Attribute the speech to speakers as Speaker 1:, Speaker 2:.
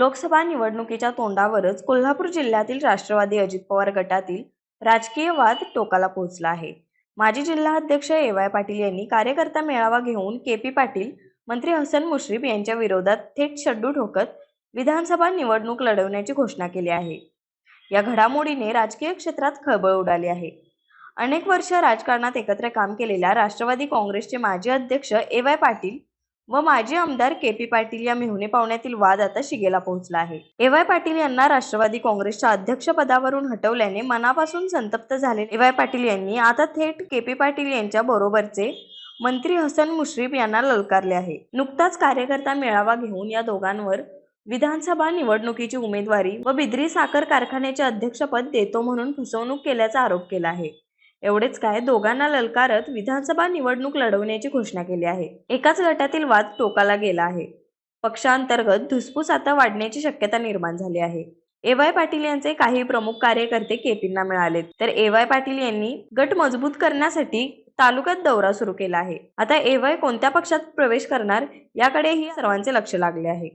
Speaker 1: लोकसभा निवडणुकीच्या तोंडावरच कोल्हापूर जिल्ह्यातील राष्ट्रवादी अजित पवार गटातील राजकीय वाद टोकाला पोहोचला आहे. माजी जिल्हाध्यक्ष ए वाय पाटील यांनी कार्यकर्ता मेळावा घेऊन के पी पाटील मंत्री हसन मुश्रीफ यांच्या विरोधात थेट शड्डू ठोकत विधानसभा निवडणूक लढवण्याची घोषणा केली आहे. या घडामोडीने राजकीय क्षेत्रात खळबळ उडाली आहे. अनेक वर्ष राजकारणात एकत्र काम केलेल्या राष्ट्रवादी काँग्रेसचे माजी अध्यक्ष ए वाय पाटील व माजी आमदार के पी पाटील या मेहुणे पाहुण्यातील वाद आता शिगेला पोहोचला आहे. ए वाय पाटील यांना राष्ट्रवादी काँग्रेसच्या अध्यक्षपदावरून हटवल्याने मनापासून संतप्त झाले. ए वाय पाटील यांनी आता थेट के पी पाटील यांच्या बरोबरचे मंत्री हसन मुश्रीफ यांना ललकारले आहे. नुकताच कार्यकर्ता मेळावा घेऊन या दोघांवर विधानसभा निवडणुकीची उमेदवारी व बिद्री साखर कारखान्याचे अध्यक्षपद देतो म्हणून फसवणूक केल्याचा आरोप केला आहे. एवढेच काय दोघांना ललकारत विधानसभा निवडणूक लढवण्याची घोषणा केली आहे. एकाच गटातील वाद टोकाला गेला आहे. पक्षांतर्गत धुसफूस आता वाढण्याची शक्यता निर्माण झाली आहे. ए वाय पाटील यांचे काही प्रमुख कार्यकर्ते केपींना मिळालेत. तर ए वाय पाटील यांनी गट मजबूत करण्यासाठी तालुक्यात दौरा सुरू केला आहे. आता ए वाय कोणत्या पक्षात प्रवेश करणार याकडेही सर्वांचे लक्ष लागले आहे.